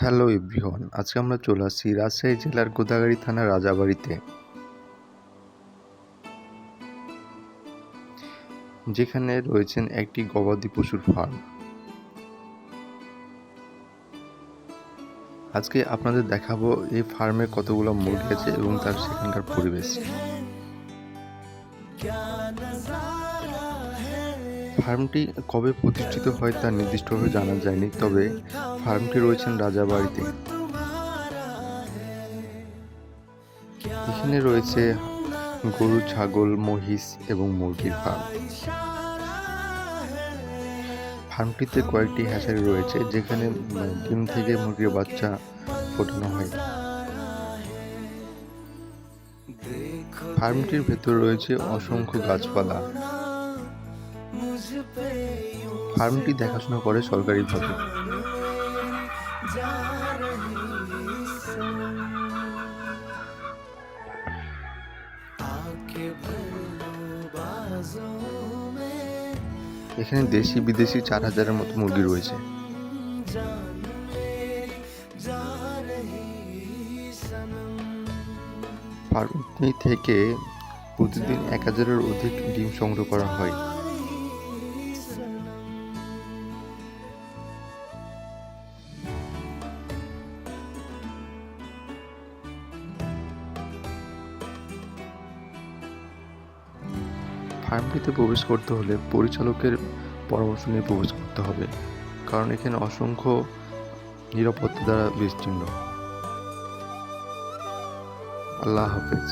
Hello everyone, আজকে আমরা চলে আসছি রাজশাহী জেলার গোদাগাড়ি থানার রাজাবাড়িতে। যেখানে রয়েছেন একটি গবাদি পশুর ফার্ম আজকে আপনাদের দেখাবো এই ফার্মে কতগুলো মুরগি আছে এবং তার সেখানকার পরিবেশ। ফার্মটি কবে প্রতিষ্ঠিত হয় তা নির্দিষ্টভাবে জানা যায়নি, তবে ফার্মটি রয়েছেন রাজাবাড়িতে এখানে রয়েছে গরু, ছাগল, মহিষ এবং মুরগির ফার্ম। ফার্মটিতে কয়েকটি হ্যাচারি রয়েছে, যেখানে ডিম থেকে মুরগির বাচ্চা ফোটানো হয়। ফার্মটির ভেতরে রয়েছে অসংখ্য গাছপালা। ফার্মটি দেখাশোনা করে সরকারিভাবে। এখানে দেশি বিদেশি চার হাজারের মতো মুরগি রয়েছে। থেকে প্রতিদিন এক হাজারের অধিক ডিম সংগ্রহ করা হয়। ফার্মটিতে প্রবেশ করতে হলে পরিচালকের পরামর্শ নিয়ে প্রবেশ করতে হবে, কারণ এখানে অসংখ্য নিরাপত্তা দ্বারা বিস্তীর্ণ আল্লাহ হাফেজ।